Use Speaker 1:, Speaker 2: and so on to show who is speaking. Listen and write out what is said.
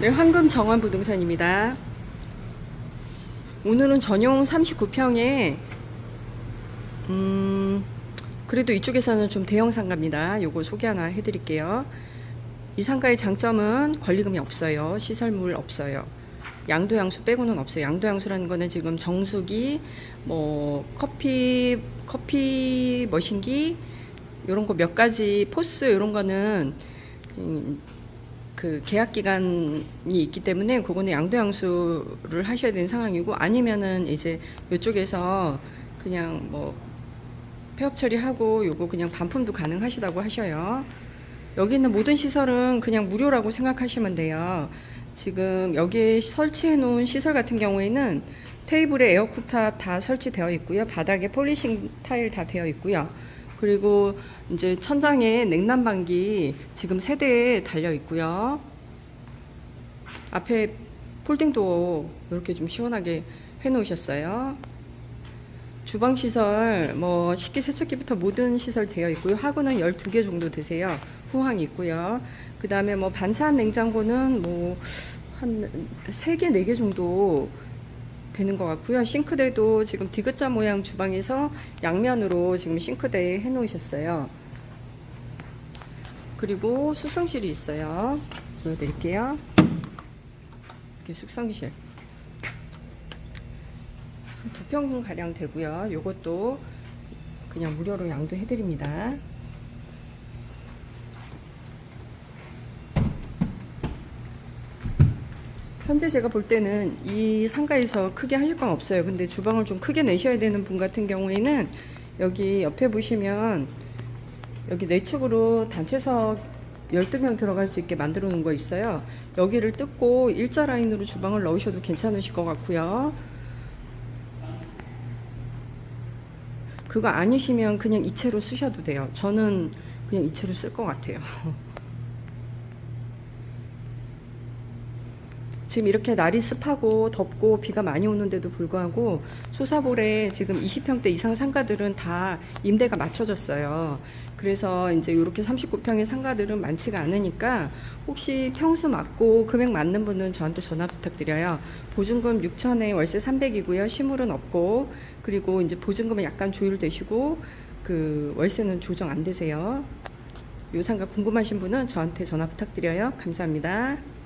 Speaker 1: 네, 황금 정원 부동산입니다. 오늘은 전용 39평에 음 그래도 이쪽에서는 좀 대형 상가입니다. 요거 소개 하나 해드릴게요. 이 상가의 장점은 권리금이 없어요. 시설물 없어요. 양도양수 빼고는 없어요. 양도양수라는 거는 지금 정수기, 뭐 커피 커피 머신기 이런 거 몇 가지 포스 이런 거는 음, 그 계약 기간이 있기 때문에 그거는 양도양수를 하셔야 되는 상황이고 아니면은 이제 이쪽에서 그냥 뭐 폐업 처리하고 요거 그냥 반품도 가능하시다고 하셔요. 여기 있는 모든 시설은 그냥 무료라고 생각하시면 돼요. 지금 여기에 설치해 놓은 시설 같은 경우에는 테이블에 에어쿠탑 다 설치되어 있고요. 바닥에 폴리싱 타일 다 되어 있고요. 그리고 이제 천장에 냉난방기 지금 세 대에 달려 있고요. 앞에 폴딩도 이렇게 좀 시원하게 해 놓으셨어요. 주방 시설, 뭐 식기 세척기부터 모든 시설 되어 있고요. 화구는 12개 정도 되세요. 후항이 있고요. 그 다음에 뭐 반찬 냉장고는 뭐 한 3개, 4개 정도 되는 것 같고요. 싱크대도 지금 디귿자 모양 주방에서 양면으로 지금 싱크대에 해 놓으셨어요. 그리고 숙성실이 있어요. 보여드릴게요. 이렇게 숙성실. 두 평 가량 되고요. 요것도 그냥 무료로 양도해 드립니다. 현재 제가 볼 때는 이 상가에서 크게 하실 건 없어요. 근데 주방을 좀 크게 내셔야 되는 분 같은 경우에는 여기 옆에 보시면 여기 내측으로 단체석 12명 들어갈 수 있게 만들어 놓은 거 있어요. 여기를 뜯고 일자 라인으로 주방을 넣으셔도 괜찮으실 것 같고요. 그거 아니시면 그냥 이체로 쓰셔도 돼요. 저는 그냥 이체로 쓸 것 같아요. 지금 이렇게 날이 습하고 덥고 비가 많이 오는데도 불구하고 소사볼에 지금 20평대 이상 상가들은 다 임대가 맞춰졌어요. 그래서 이제 이렇게 39평의 상가들은 많지가 않으니까 혹시 평수 맞고 금액 맞는 분은 저한테 전화 부탁드려요. 보증금 6천에 월세 300이고요. 시물은 없고 그리고 이제 보증금은 약간 조율되시고 그 월세는 조정 안 되세요. 요 상가 궁금하신 분은 저한테 전화 부탁드려요. 감사합니다.